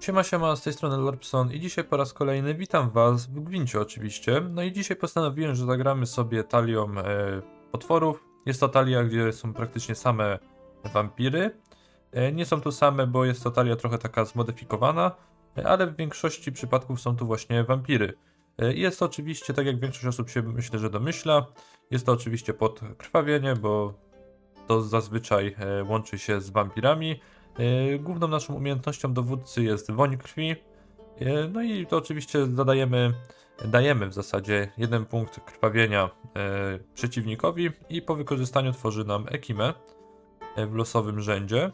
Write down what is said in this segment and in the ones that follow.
Siema, siema, z tej strony Lorpson i dzisiaj po raz kolejny witam was w Gwincie oczywiście. No i dzisiaj postanowiłem, że zagramy sobie talią e, potworów. Jest to talia, gdzie są praktycznie same wampiry. E, nie są tu same, bo jest to talia trochę taka zmodyfikowana, e, ale w większości przypadków są tu właśnie wampiry. E, jest to oczywiście, tak jak większość osób się myślę, że domyśla, jest to oczywiście pod krwawienie, bo to zazwyczaj e, łączy się z wampirami. E, Główną naszą umiejętnością dowódcy jest woń krwi. E, No i to oczywiście zadajemy, dajemy w zasadzie jeden punkt krwawienia e, przeciwnikowi i po wykorzystaniu tworzy nam ekimę w losowym rzędzie.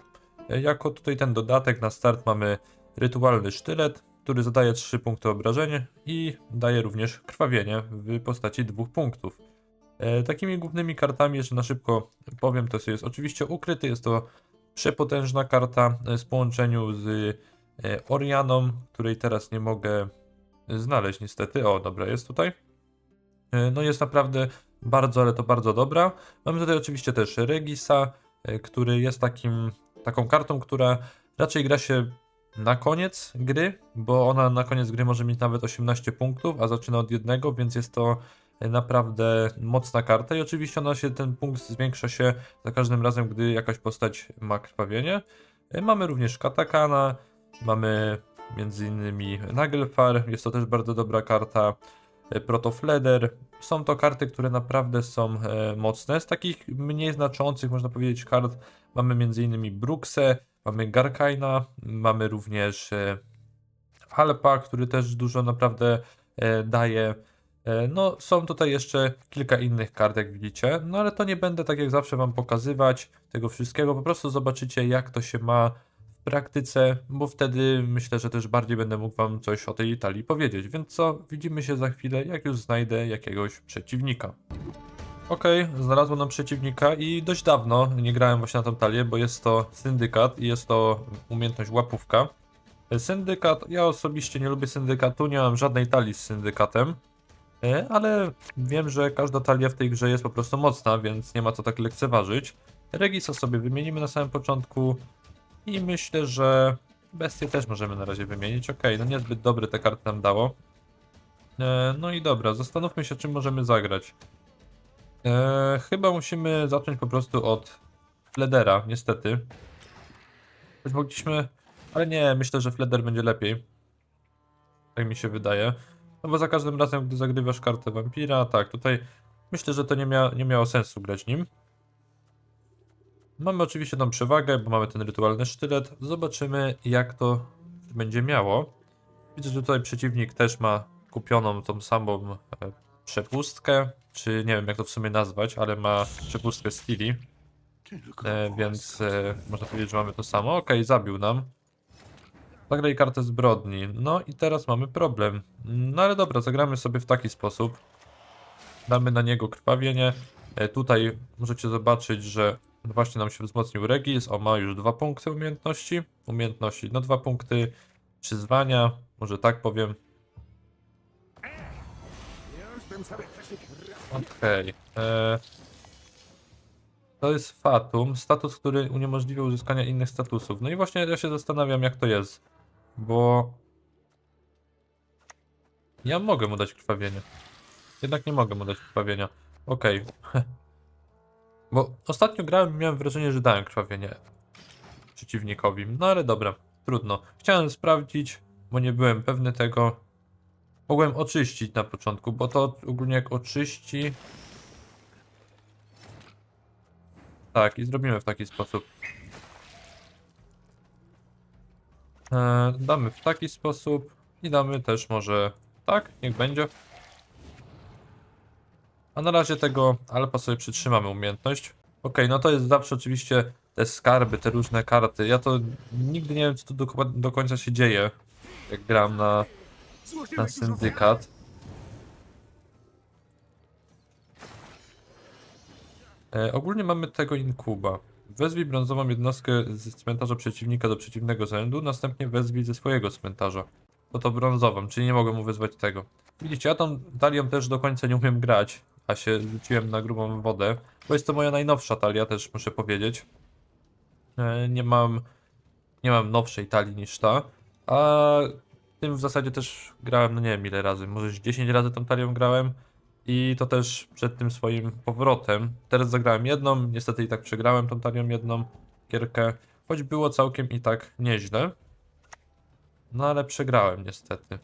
Jako tutaj ten dodatek na start mamy rytualny sztylet, który zadaje 3 punkty obrażeń i daje również krwawienie w postaci dwóch punktów. Takimi głównymi kartami, jeszcze na szybko powiem, to jest oczywiście ukryty, jest to przepotężna karta w połączeniu z e, Orianą, której teraz nie mogę znaleźć niestety. O, dobra, jest tutaj. E, No jest naprawdę bardzo, ale to bardzo dobra. Mamy tutaj oczywiście też Regisa, e, który jest takim, taką kartą, która raczej gra się na koniec gry, bo ona na koniec gry może mieć nawet 18 punktów, a zaczyna od jednego, więc jest to naprawdę mocna karta i oczywiście ona się, ten punkt zwiększa się za każdym razem, gdy jakaś postać ma krwawienie. E, Mamy również Katakana, mamy między innymi Nagelfar, jest to też bardzo dobra karta. e, Protofleder. Są to karty, które naprawdę są e, mocne. Z takich mniej znaczących, można powiedzieć, kart mamy innymi Bruxę, mamy Garkaina, mamy również e, Alpa, który też dużo naprawdę daje. E, No, są tutaj jeszcze kilka innych kart, jak widzicie, no ale to nie będę tak jak zawsze Wam pokazywać tego wszystkiego, po prostu zobaczycie, jak to się ma w praktyce, bo wtedy myślę, że też bardziej będę mógł Wam coś o tej Italii powiedzieć. Więc co, widzimy się za chwilę, jak już znajdę jakiegoś przeciwnika. Okej, znalazłem nam przeciwnika i dość dawno nie grałem właśnie na tą talię, bo jest to syndykat i jest to umiejętność łapówka. Syndykat, ja osobiście nie lubię syndykatu, nie mam żadnej talii z syndykatem, ale wiem, że każda talia w tej grze jest po prostu mocna, więc nie ma co tak lekceważyć. Regisa sobie wymienimy na samym początku i myślę, że bestię też możemy na razie wymienić. Okej, no niezbyt dobre te karty nam dało. E, No i dobra, zastanówmy się czym możemy zagrać. E, chyba musimy zacząć po prostu od Fledera, niestety. Choć mogliśmy... Ale nie, myślę, że Fleder będzie lepiej. Tak mi się wydaje. No bo za każdym razem, gdy zagrywasz kartę wampira, tak, tutaj myślę, że to nie, mia nie miało sensu grać nim. Mamy oczywiście tą przewagę, bo mamy ten rytualny sztylet. Zobaczymy, jak to będzie miało. Widzę, że tutaj przeciwnik też ma kupioną tą samą e, przepustkę, czy nie wiem jak to w sumie nazwać, ale ma przepustkę Stili, e, więc e, można powiedzieć, że mamy to samo. Okej, zabił nam. Zagraj kartę zbrodni. No i teraz mamy problem. No ale dobra, zagramy sobie w taki sposób. Damy na niego krwawienie. E, tutaj możecie zobaczyć, że właśnie nam się wzmocnił Regis. O, ma już dwa punkty umiejętności. Umiejętności, no dwa punkty przyzwania, może tak powiem. Okej. e, To jest Fatum, status, który uniemożliwia uzyskania innych statusów. No i właśnie ja się zastanawiam, jak to jest, bo ja mogę mu dać krwawienie. Jednak nie mogę mu dać krwawienia. Okej. Bo ostatnio grałem i miałem wrażenie, że dałem krwawienie przeciwnikowi. No ale dobra, trudno. Chciałem sprawdzić, bo nie byłem pewny tego. Mogłem oczyścić na początku, bo to ogólnie jak oczyści. Tak, i zrobimy w taki sposób. E, damy w taki sposób i damy też może tak, niech będzie. A na razie tego alfa sobie przytrzymamy umiejętność. Okej, no to jest zawsze oczywiście te skarby, te różne karty. Ja to nigdy nie wiem, co tu do, do końca się dzieje, jak gram na, na syndykat. E, ogólnie mamy tego inkuba. Wezwij brązową jednostkę z cmentarza przeciwnika do przeciwnego rzędu, następnie wezwij ze swojego cmentarza. To to brązową, czyli nie mogę mu wezwać tego. Widzicie, ja tą talią też do końca nie umiem grać, a się rzuciłem na grubą wodę, bo jest to moja najnowsza talia, też muszę powiedzieć. E, nie mam, nie mam nowszej talii niż ta. A tym w zasadzie też grałem, no nie wiem ile razy, może z 10 razy tą talią grałem. I to też przed tym swoim powrotem. Teraz zagrałem jedną, niestety i tak przegrałem tą talią jedną gierkę. Choć było całkiem i tak nieźle. No ale przegrałem niestety.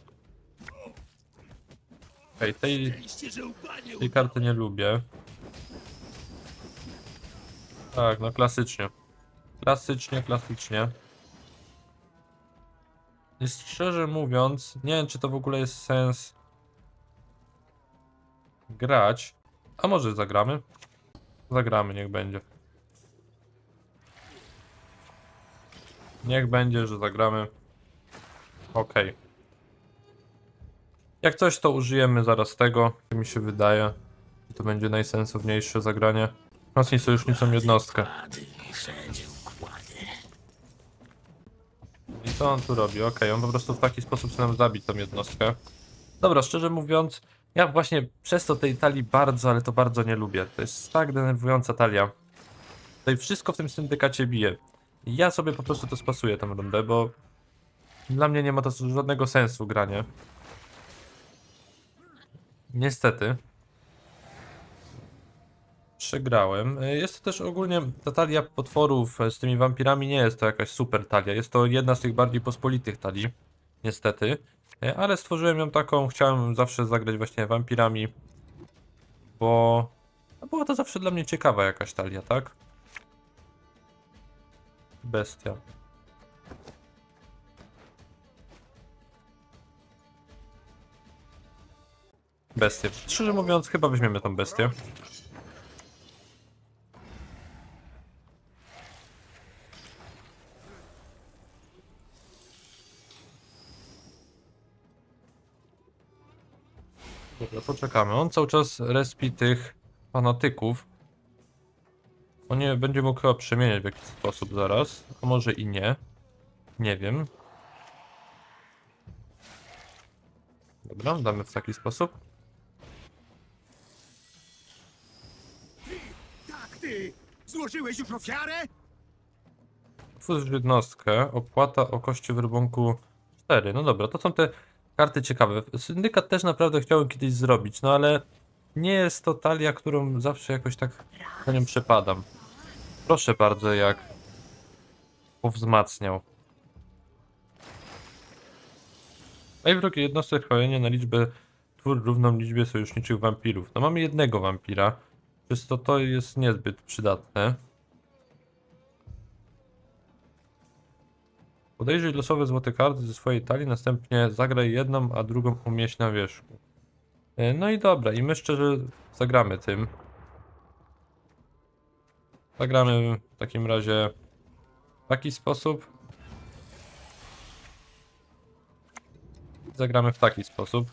Ej, tej, tej karty nie lubię. Tak, no klasycznie. Klasycznie, klasycznie. I szczerze mówiąc, nie wiem czy to w ogóle jest sens grać. A może zagramy? Zagramy, niech będzie. Niech będzie, że zagramy. Okej. Jak coś, to użyjemy zaraz tego. Mi się wydaje. To będzie najsensowniejsze zagranie. Mocniej sojuszniczą jednostkę. I co on tu robi? Okej, on po prostu w taki sposób chce nam zabić tą jednostkę. Dobra, szczerze mówiąc, ja właśnie przez to tej talii bardzo, ale to bardzo nie lubię. To jest tak denerwująca talia. Tutaj wszystko w tym syndykacie bije. Ja sobie po prostu to spasuję tę rundę, bo dla mnie nie ma to żadnego sensu granie. Niestety. Przegrałem. Jest to też ogólnie ta talia potworów z tymi wampirami nie jest to jakaś super talia. Jest to jedna z tych bardziej pospolitych talii. Niestety. E, Ale stworzyłem ją taką, chciałem zawsze zagrać właśnie wampirami. Bo no była to zawsze dla mnie ciekawa jakaś talia, tak? Bestia. Bestię. Szczerze mówiąc, chyba weźmiemy tą bestię. Dobra, poczekamy. On cały czas respi tych fanatyków. On nie będzie mógł chyba przemieniać w jakiś sposób zaraz. A może i nie. Nie wiem. Dobra, damy w taki sposób. Tak, ty! Złożyłeś już ofiarę? Twórz jednostkę, opłata o kości werbunku 4. No dobra, to są te karty ciekawe. Syndykat też naprawdę chciałem kiedyś zrobić, no ale nie jest to talia, którą zawsze jakoś tak na nią przepadam. Proszę bardzo, jak powzmacniał. Daj wrogie jednostek chronienia na liczbę twór równą liczbie sojuszniczych wampirów. No mamy jednego wampira, przez to to jest niezbyt przydatne. Podejrzyj losowe złote karty ze swojej talii, następnie zagraj jedną, a drugą umieść na wierzchu. E, No i dobra, i my szczerze zagramy tym. Zagramy w takim razie w taki sposób. Zagramy w taki sposób.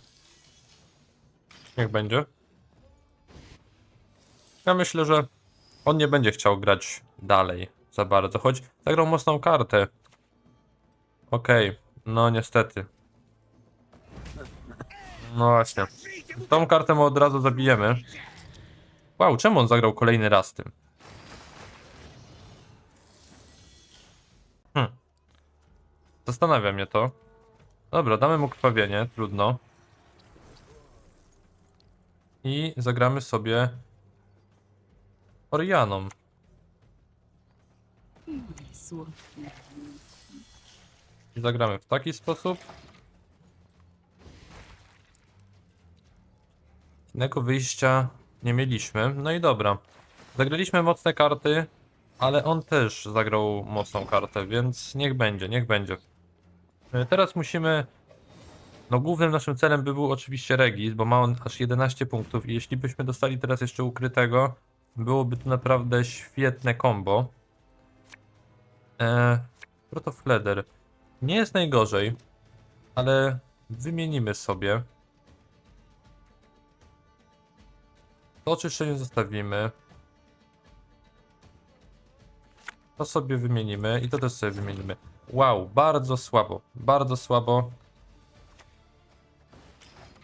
Niech będzie. Ja myślę, że on nie będzie chciał grać dalej za bardzo, choć zagrał mocną kartę. Okej, no niestety. No właśnie. Tą kartę od razu zabijemy. Wow, czemu on zagrał kolejny raz tym? Hm. Zastanawia mnie to. Dobra, damy mu krwawienie, trudno. I zagramy sobie Orianą. Zagramy w taki sposób. Innego wyjścia nie mieliśmy. No i dobra. Zagraliśmy mocne karty, ale on też zagrał mocną kartę, więc niech będzie, niech będzie. E, Teraz musimy. No, głównym naszym celem by był oczywiście Regis, bo ma on aż 11 punktów. I jeśli byśmy dostali teraz jeszcze ukrytego, byłoby to naprawdę świetne combo. Eee, Protofleder. Nie jest najgorzej, ale wymienimy sobie. To oczyszczenie zostawimy. To sobie wymienimy i to też sobie wymienimy. Wow, bardzo słabo, bardzo słabo.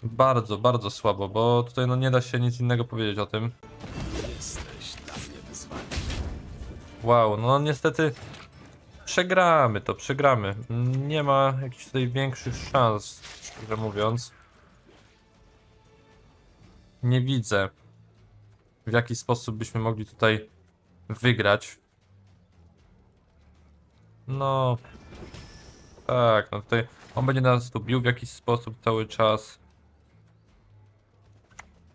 Bardzo, bardzo słabo, bo tutaj no nie da się nic innego powiedzieć o tym. Wow, no niestety Przegramy to, przegramy. Nie ma jakichś tutaj większych szans, szczerze mówiąc. Nie widzę, w jaki sposób byśmy mogli tutaj wygrać. No. Tak, no tutaj on będzie nas tu bił w jakiś sposób cały czas.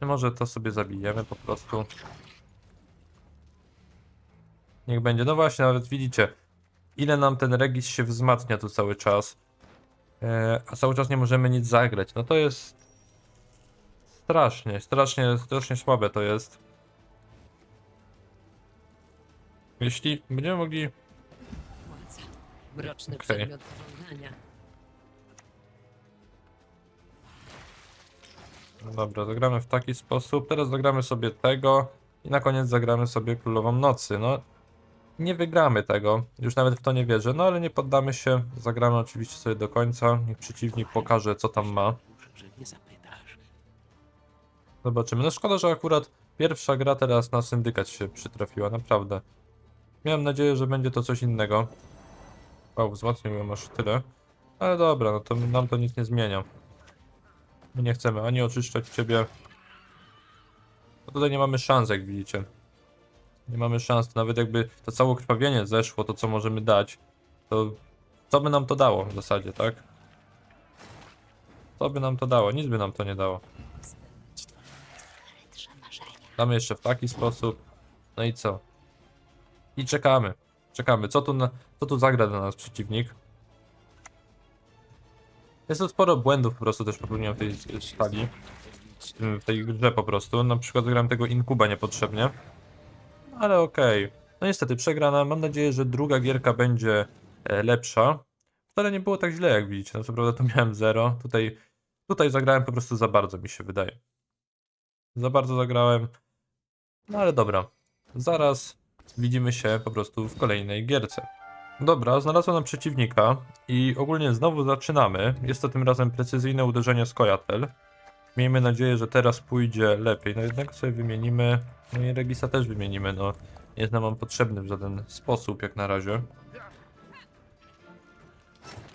Może to sobie zabijemy po prostu. Niech będzie. No właśnie, nawet widzicie, ile nam ten regis się wzmacnia tu cały czas. E, a cały czas nie możemy nic zagrać. No to jest strasznie, strasznie, strasznie słabe to jest. Jeśli będziemy mogli. Mroczny Okej. przedmiot pożądania. Dobra, zagramy w taki sposób. Teraz zagramy sobie tego i na koniec zagramy sobie Królową Nocy. No, nie wygramy tego, już nawet w to nie wierzę, no ale nie poddamy się. Zagramy oczywiście sobie do końca. Niech przeciwnik pokaże, co tam ma. Zobaczymy. No szkoda, że akurat pierwsza gra teraz na syndykat się przytrafiła, naprawdę. Miałem nadzieję, że będzie to coś innego. Wow, wzmocnił ją aż tyle. Ale dobra, no to nam to nic nie zmienia. My nie chcemy ani oczyszczać ciebie. No tutaj nie mamy szans, jak widzicie. Nie mamy szans, nawet jakby to całe krwawienie zeszło, to co możemy dać, to co by nam to dało w zasadzie, tak? Co by nam to dało? Nic by nam to nie dało. Damy jeszcze w taki sposób. No i co? I czekamy. Czekamy. Co tu, na, co tu zagra dla nas przeciwnik? Jest to sporo błędów po prostu też popełniłem w tej stali. W tej grze po prostu. Na przykład zagrałem tego inkuba niepotrzebnie. Ale okej. No niestety przegrana. Mam nadzieję, że druga gierka będzie e, lepsza. Wcale nie było tak źle jak widzicie. No co prawda tu miałem 0. Tutaj, tutaj zagrałem po prostu za bardzo mi się wydaje. Za bardzo zagrałem. No ale dobra. Zaraz widzimy się po prostu w kolejnej gierce. Dobra, znalazłem nam przeciwnika i ogólnie znowu zaczynamy. Jest to tym razem precyzyjne uderzenie z Kojatel. Miejmy nadzieję, że teraz pójdzie lepiej. No jednego sobie wymienimy. No i Regisa też wymienimy, no. Nie jest nam on potrzebny w żaden sposób jak na razie.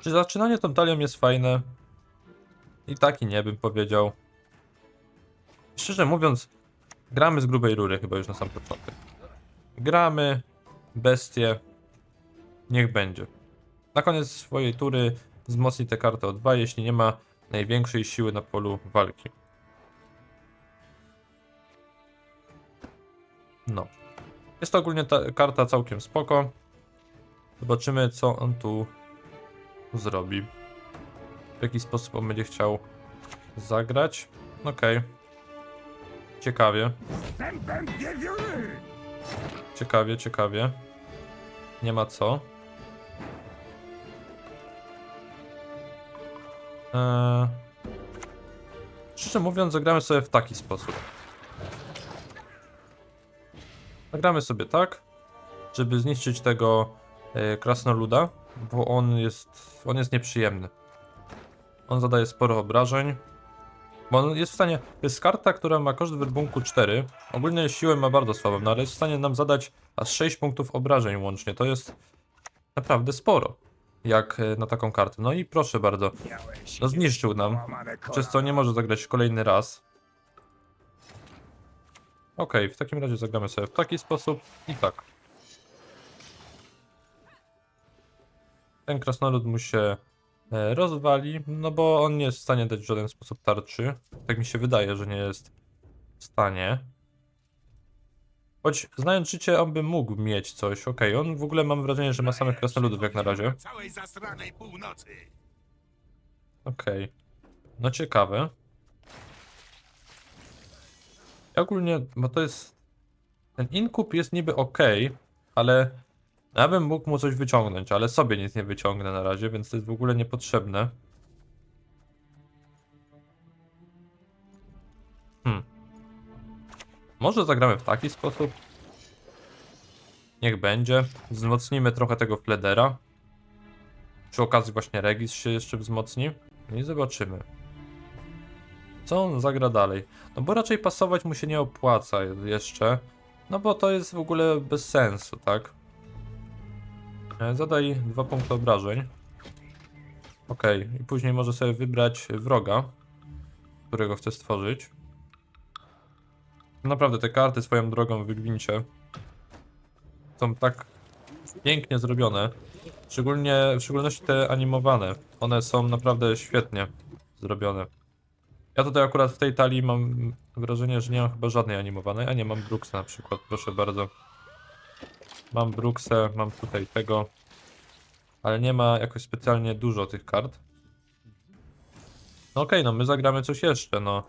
Czy zaczynanie tą talią jest fajne? I tak i nie bym powiedział. Szczerze mówiąc, gramy z grubej rury chyba już na sam początek. Gramy, bestie, niech będzie. Na koniec swojej tury wzmocni tę kartę o 2, jeśli nie ma największej siły na polu walki. No. Jest to ogólnie ta karta całkiem spoko. Zobaczymy co on tu zrobi. W jaki sposób on będzie chciał zagrać. Okej. Ciekawie, Tempem wiewióry! ciekawie, ciekawie. Nie ma co. Eee... Szczerze mówiąc, zagramy sobie w taki sposób. Zagramy sobie tak, żeby zniszczyć tego e, krasnoluda, bo on jest, on jest nieprzyjemny. On zadaje sporo obrażeń. Bo on jest w stanie. To jest karta, która ma koszt werbunku 4. Ogólnie siłę ma bardzo słabą, no ale jest w stanie nam zadać aż 6 punktów obrażeń łącznie. To jest naprawdę sporo. Jak e, na taką kartę. No i proszę bardzo. No zniszczył nam. Przez co nie może zagrać kolejny raz. Okej, w takim razie zagramy sobie w taki sposób i tak. Ten krasnolud mu się e, rozwali, no bo on nie jest w stanie dać w żaden sposób tarczy. Tak mi się wydaje, że nie jest w stanie. Choć znając życie, on by mógł mieć coś. Okej, on w ogóle mam wrażenie, że ma samych krasnoludów jak na razie. Okej. No ciekawe. Ogólnie, bo to jest... Ten inkup jest niby ok, ale ja bym mógł mu coś wyciągnąć, ale sobie nic nie wyciągnę na razie, więc to jest w ogóle niepotrzebne. Hmm. Może zagramy w taki sposób? Niech będzie. Wzmocnimy trochę tego Fledera. Przy okazji właśnie Regis się jeszcze wzmocni. No I zobaczymy. Co on zagra dalej? No bo raczej pasować mu się nie opłaca jeszcze. No bo to jest w ogóle bez sensu, tak? E, Zadaj dwa punkty obrażeń. Okej, i później może sobie wybrać wroga, którego chce stworzyć. Naprawdę te karty swoją drogą w Wygwincie są tak pięknie zrobione. Szczególnie, w szczególności te animowane. One są naprawdę świetnie zrobione. Ja tutaj akurat w tej talii mam wrażenie, że nie mam chyba żadnej animowanej, a nie mam Brooksa na przykład, proszę bardzo. Mam Brooksę, mam tutaj tego, ale nie ma jakoś specjalnie dużo tych kart. No okej, no my zagramy coś jeszcze, no.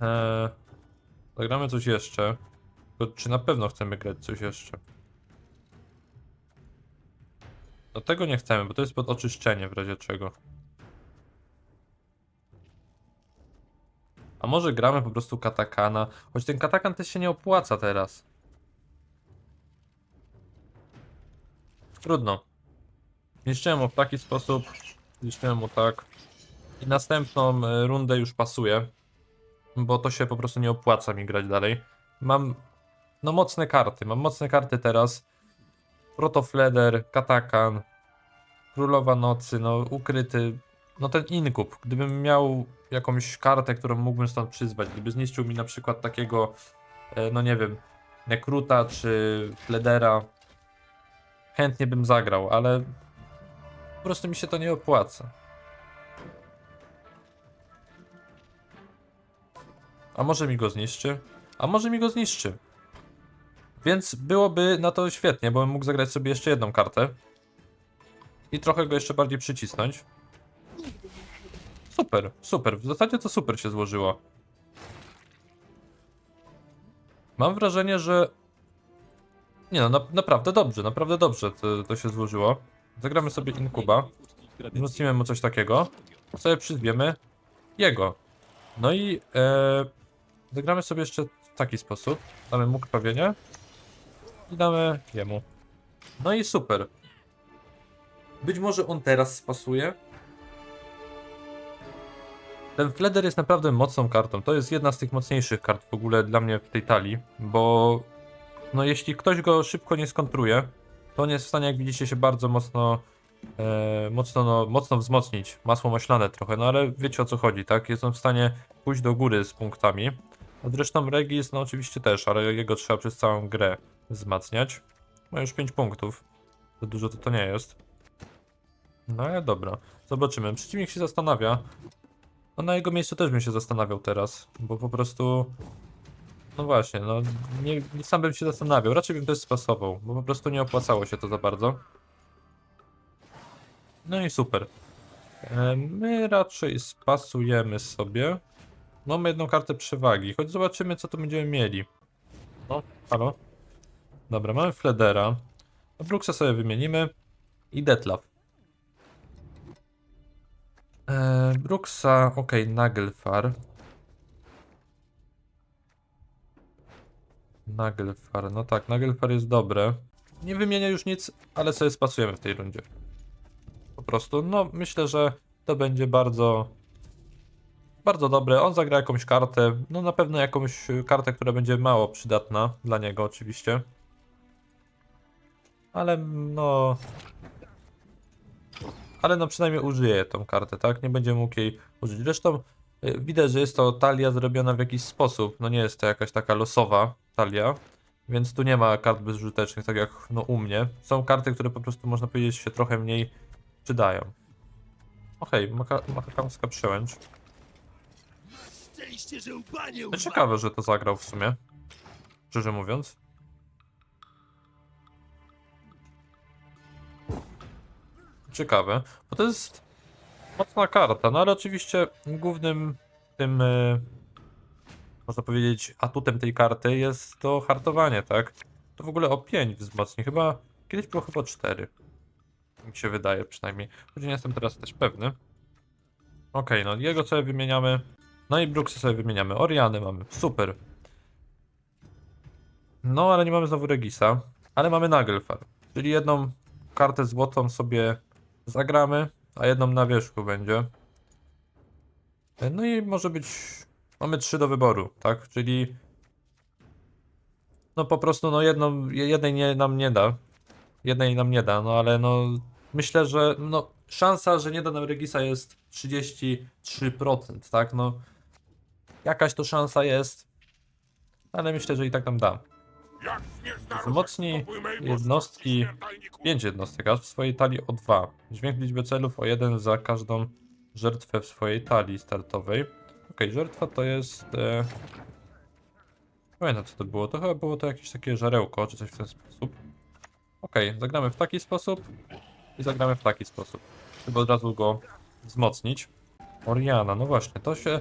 Eee, zagramy coś jeszcze. Tylko czy na pewno chcemy grać coś jeszcze? No tego nie chcemy, bo to jest pod oczyszczenie w razie czego. A może gramy po prostu katakana? Choć ten katakan też się nie opłaca teraz. Trudno. Niszczyłem mu w taki sposób, niszczyłem mu tak. I następną e, rundę już pasuję, bo to się po prostu nie opłaca mi grać dalej. Mam no mocne karty, mam mocne karty teraz. Protofleder, Katakan, Królowa Nocy, no ukryty, no ten inkub. Gdybym miał jakąś kartę, którą mógłbym stąd przyzwać, gdyby zniszczył mi na przykład takiego, e, no nie wiem, Nekruta czy Fledera, chętnie bym zagrał, ale po prostu mi się to nie opłaca. A może mi go zniszczy? A może mi go zniszczy? Więc byłoby na to świetnie, bo bym mógł zagrać sobie jeszcze jedną kartę. I trochę go jeszcze bardziej przycisnąć. Super, super. W zasadzie to super się złożyło. Mam wrażenie, że... Nie no, na, naprawdę dobrze, naprawdę dobrze to, to się złożyło. Zagramy sobie Inkuba. Wzmocnimy mu coś takiego. Sobie przyzwiemy jego. No i e, zagramy sobie jeszcze w taki sposób. Damy mu krwawienie. I damy jemu. No i super. Być może on teraz spasuje. Ten Fleder jest naprawdę mocną kartą. To jest jedna z tych mocniejszych kart w ogóle dla mnie w tej talii, bo no jeśli ktoś go szybko nie skontruje, to on jest w stanie, jak widzicie, się bardzo mocno e, mocno, no, mocno wzmocnić. Masło maślane trochę, no ale wiecie o co chodzi, tak? Jest on w stanie pójść do góry z punktami. A zresztą Regis, no oczywiście też, ale jego trzeba przez całą grę wzmacniać. Ma już 5 punktów. Za dużo to to nie jest. No ale dobra, zobaczymy. Przeciwnik się zastanawia. No na jego miejscu też bym się zastanawiał teraz, bo po prostu... No właśnie, no nie, nie sam bym się zastanawiał, raczej bym też spasował, bo po prostu nie opłacało się to za bardzo. No i super. E, My raczej spasujemy sobie. Mamy jedną kartę przewagi, choć zobaczymy co tu będziemy mieli. No, halo? Dobra, mamy Fledera. Brooksa sobie wymienimy. I Detlaf. Eee, Brooksa, ok, Nagelfar. Nagelfar, no tak, Nagelfar jest dobre. Nie wymienię już nic, ale sobie spasujemy w tej rundzie. Po prostu, no myślę, że to będzie bardzo bardzo dobre. On zagra jakąś kartę, no na pewno jakąś kartę, która będzie mało przydatna dla niego oczywiście. Ale no... Ale no przynajmniej użyje tą kartę, tak? Nie będzie mógł jej użyć. Zresztą y, widać, że jest to talia zrobiona w jakiś sposób. No nie jest to jakaś taka losowa talia. Więc tu nie ma kart bezużytecznych, tak jak no u mnie. Są karty, które po prostu można powiedzieć się trochę mniej przydają. Okej, okay, makakamska przełęcz. Szczęście, że No ciekawe, że to zagrał w sumie. Szczerze mówiąc. Ciekawe, bo to jest mocna karta, no ale oczywiście głównym tym, e, można powiedzieć, atutem tej karty jest to hartowanie, tak? To w ogóle o 5 wzmocni, chyba, kiedyś było chyba 4. Mi się wydaje przynajmniej, choć nie jestem teraz też pewny. Okej, no jego sobie wymieniamy. No i Brooksy sobie wymieniamy. Oriany mamy. Super. No, ale nie mamy znowu Regisa. Ale mamy Nagelfar. Czyli jedną kartę złotą sobie zagramy, a jedną na wierzchu będzie. No i może być... Mamy trzy do wyboru, tak? Czyli... No po prostu, no jedną, jednej nie, nam nie da. jednej nam nie da, no ale no myślę, że no szansa, że nie da nam Regisa jest 33%, tak? No jakaś to szansa jest, ale myślę, że i tak nam da. Wzmocni jednostki śmiertelniku? 5 jednostek, aż w swojej talii o 2. Dźwięk liczby celów o 1 za każdą żertwę w swojej talii startowej. Okej, żertwa to jest... E... Pamiętam co to było, to chyba było to jakieś takie żarełko, czy coś w ten sposób. Okej, zagramy w taki sposób i zagramy w taki sposób. Żeby od razu go wzmocnić. Oriana, no właśnie, to się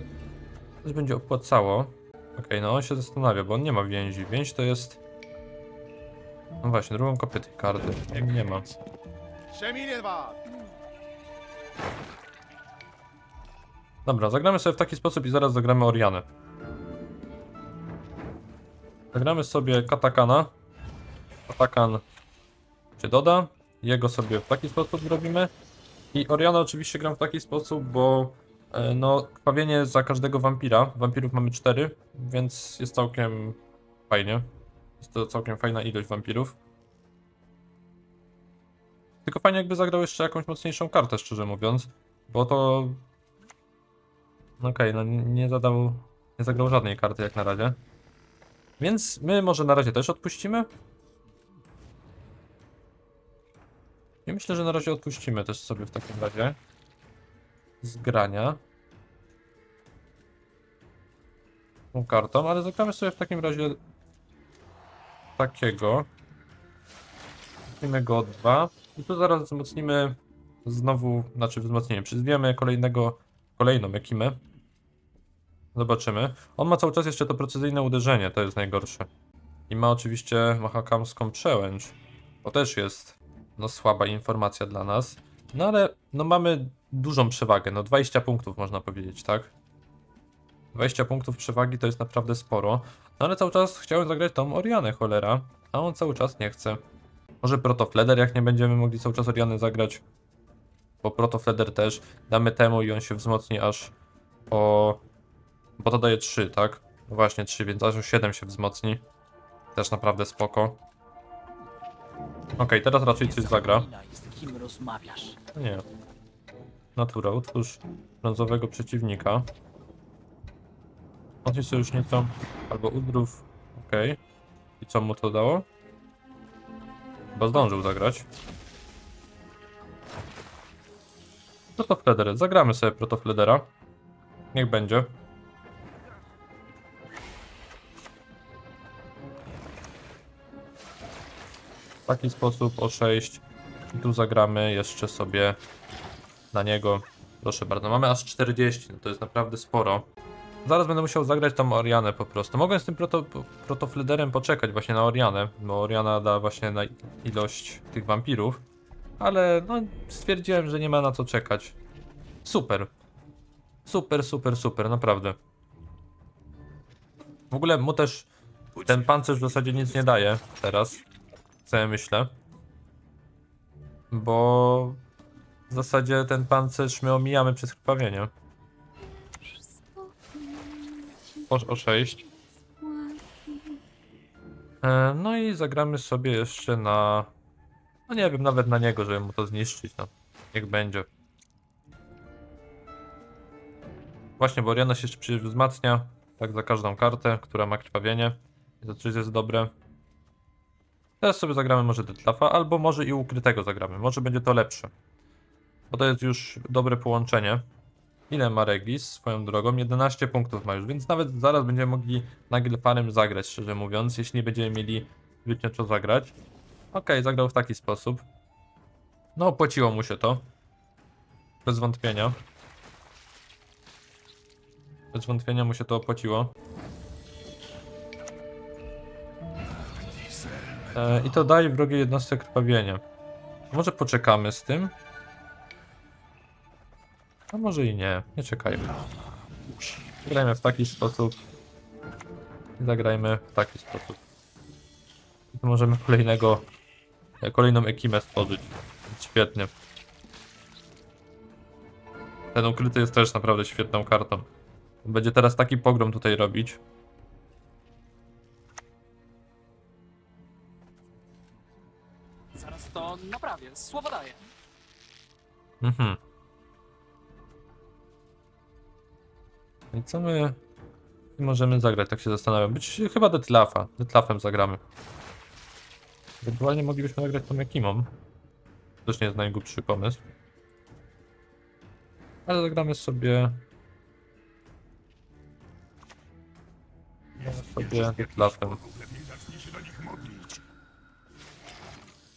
też będzie opłacało. Okej, no on się zastanawia, bo on nie ma więzi. Więź to jest... No właśnie, drugą kopię tej karty. Nie, ma. Dobra, zagramy sobie w taki sposób i zaraz zagramy Orianę. Zagramy sobie Katakana. Katakan się doda. Jego sobie w taki sposób zrobimy. I Oriana oczywiście gram w taki sposób, bo e, no, krwawienie za każdego wampira. Wampirów mamy 4, więc jest całkiem fajnie. Jest to całkiem fajna ilość wampirów. Tylko fajnie jakby zagrał jeszcze jakąś mocniejszą kartę, szczerze mówiąc. Bo to Okej, no nie- zadał, nie zagrał żadnej karty jak na razie. Więc my może na razie też odpuścimy. I myślę, że na razie odpuścimy też sobie w takim razie. Z grania. Tą kartą, ale zagramy sobie w takim razie takiego. Wzmocnimy go dwa. I tu zaraz wzmocnimy znowu, znaczy wzmocnimy, przyzwiemy kolejnego, kolejną ekimę. Zobaczymy. On ma cały czas jeszcze to precyzyjne uderzenie, to jest najgorsze. I ma oczywiście mahakamską przełęcz. To też jest no słaba informacja dla nas. No ale no mamy dużą przewagę, no 20 punktów można powiedzieć, tak? 20 punktów przewagi to jest naprawdę sporo. No ale cały czas chciałem zagrać tą Orianę, cholera. A on cały czas nie chce. Może Protofleder, jak nie będziemy mogli cały czas Oriany zagrać. Bo Protofleder też damy temu i on się wzmocni aż o bo to daje 3, tak? No właśnie 3, więc aż o 7 się wzmocni. Też naprawdę spoko. Okej, teraz raczej coś zagra. Zapominaj, Z kim rozmawiasz? Nie. Natura, utwórz brązowego przeciwnika. Mocniej sojusznicą albo udrów. Okej. I co mu to dało? Chyba zdążył zagrać. Protofleder. Zagramy sobie Protofledera. Niech będzie. W taki sposób o 6. I tu zagramy jeszcze sobie na niego. Proszę bardzo, mamy aż 40, no to jest naprawdę sporo. Zaraz będę musiał zagrać tam Orianę po prostu. Mogę z tym proto, protoflederem poczekać właśnie na Orianę, bo Oriana da właśnie na ilość tych wampirów. Ale no, stwierdziłem, że nie ma na co czekać. Super. Super, super, super, naprawdę. W ogóle mu też ten pancerz w zasadzie nic nie daje teraz. Co ja myślę. Bo w zasadzie ten pancerz my omijamy przez krwawienie. O, o 6. E, no i zagramy sobie jeszcze na... No nie wiem, nawet na niego, żeby mu to zniszczyć, no. Niech będzie. Właśnie, bo Oriana się jeszcze wzmacnia, tak za każdą kartę, która ma krwawienie. I to też jest dobre. Teraz sobie zagramy może Detlafa, albo może i ukrytego zagramy. Może będzie to lepsze. Bo to jest już dobre połączenie. Ile ma Regis swoją drogą? 11 punktów ma już, więc nawet zaraz będziemy mogli Nagelfarem zagrać, szczerze mówiąc, jeśli nie będziemy mieli zbytnio co zagrać. Okej, zagrał w taki sposób. No, opłaciło mu się to. Bez wątpienia. Bez wątpienia mu się to opłaciło. E, I to daje wrogiej jednostce krwawienie. Może poczekamy z tym? A może i nie. Nie czekajmy. Zagrajmy w taki sposób. I zagrajmy w taki sposób. I tu możemy kolejnego, e, kolejną ekimę stworzyć. Świetnie. Ten ukryty jest też naprawdę świetną kartą. Będzie teraz taki pogrom tutaj robić. Zaraz to naprawię, słowo daję. Mhm. I co my możemy zagrać, tak się zastanawiam. Być chyba Detlafa. Detlafem zagramy. Ewentualnie moglibyśmy zagrać tą Jakimą. Też nie jest najgłupszy pomysł. Ale zagramy sobie... Sobie Detlafem.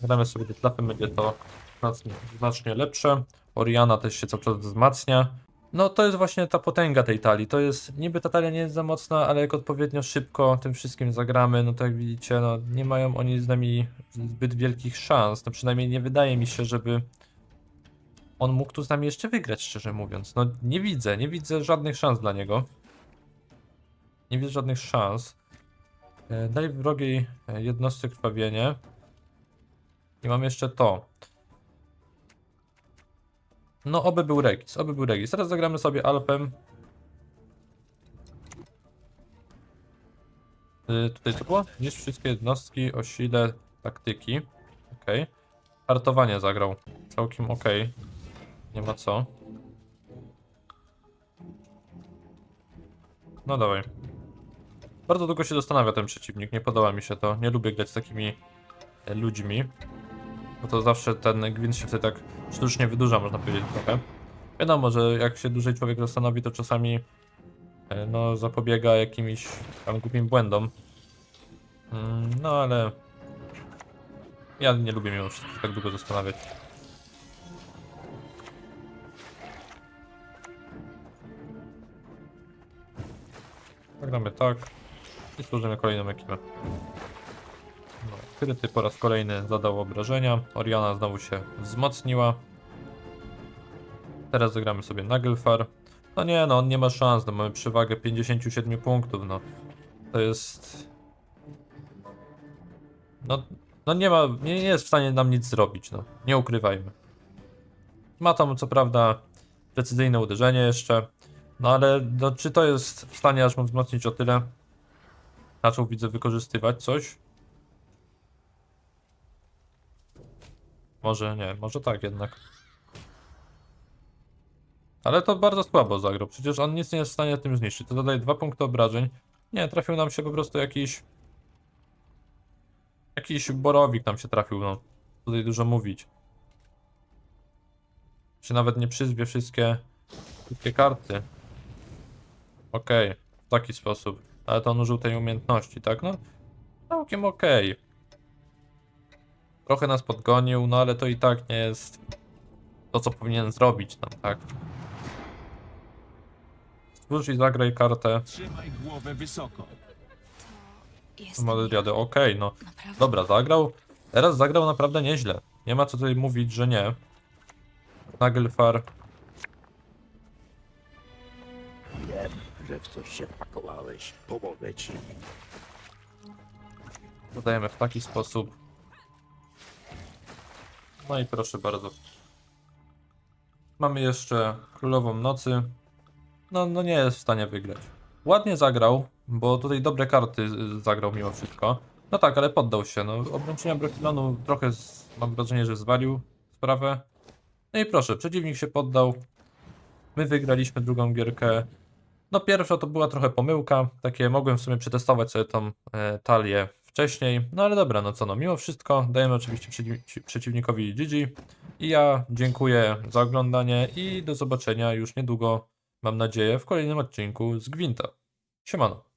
Gramy sobie Detlafem, będzie to znacznie, znacznie lepsze. Oriana też się cały czas wzmacnia. No to jest właśnie ta potęga tej talii. To jest, niby ta talia nie jest za mocna, ale jak odpowiednio szybko tym wszystkim zagramy, no to jak widzicie, no nie mają oni z nami zbyt wielkich szans. No przynajmniej nie wydaje mi się, żeby on mógł tu z nami jeszcze wygrać, szczerze mówiąc. No nie widzę, nie widzę żadnych szans dla niego. Nie widzę żadnych szans. Daj wrogiej e, jednostce krwawienie. I mam jeszcze to. No, oby był Regis, oby był Regis. Teraz zagramy sobie Alpem. Y, tutaj co było? Niż wszystkie jednostki o sile taktyki. Okej. Hartowanie zagrał. Całkiem ok. Nie ma co. No dawaj. Bardzo długo się zastanawia ten przeciwnik, nie podoba mi się to. Nie lubię grać z takimi e, ludźmi. To zawsze ten gwint się wtedy tak sztucznie wydłuża, można powiedzieć trochę. Wiadomo, że jak się dłużej człowiek zastanowi, to czasami e, no, zapobiega jakimś tam głupim błędom. Mm, No ale ja nie lubię mimo wszystko tak długo zastanawiać. Zagramy tak i służymy kolejną ekipę. Kryty po raz kolejny zadał obrażenia. Oriana znowu się wzmocniła. Teraz zagramy sobie Nagelfar. No nie, no on nie ma szans, no mamy przewagę 57 punktów, no. To jest... No, no nie ma, nie jest w stanie nam nic zrobić, no. Nie ukrywajmy. Ma tam co prawda precyzyjne uderzenie jeszcze, no ale no, czy to jest w stanie aż mu wzmocnić o tyle? Zaczął widzę wykorzystywać coś. Może nie, może tak jednak. Ale to bardzo słabo zagrał, przecież on nic nie jest w stanie tym zniszczyć. To zadaje dwa punkty obrażeń. Nie, trafił nam się po prostu jakiś... Jakiś borowik nam się trafił, no. Tutaj dużo mówić. Czy nawet nie przyzwie wszystkie... Wszystkie karty. Okej, w taki sposób. Ale to on użył tej umiejętności, tak? No, całkiem okej. Trochę nas podgonił, no ale to i tak nie jest to, co powinien zrobić tam, tak? Stwórz i zagraj kartę Trzymaj głowę wysoko. Jest Madriady. Okej, no. naprawdę. Dobra, zagrał. Teraz zagrał naprawdę nieźle. Nie ma co tutaj mówić, że nie. Nagelfar. Wiem, że w coś się pakowałeś. Pomogę ci. Dodajemy w taki sposób. No i proszę bardzo. Mamy jeszcze Królową Nocy. No, no nie jest w stanie wygrać. Ładnie zagrał, bo tutaj dobre karty zagrał mimo wszystko. No tak, ale poddał się. No, obrączenia Brokilonu trochę z, mam wrażenie, że zwalił sprawę. No i proszę, przeciwnik się poddał. My wygraliśmy drugą gierkę. No pierwsza to była trochę pomyłka, takie mogłem w sumie przetestować sobie tą e, talię wcześniej, no ale dobra, no co no, mimo wszystko dajemy oczywiście przeciw- przeciwnikowi GG i ja dziękuję za oglądanie i do zobaczenia już niedługo, mam nadzieję, w kolejnym odcinku z Gwinta. Siemano.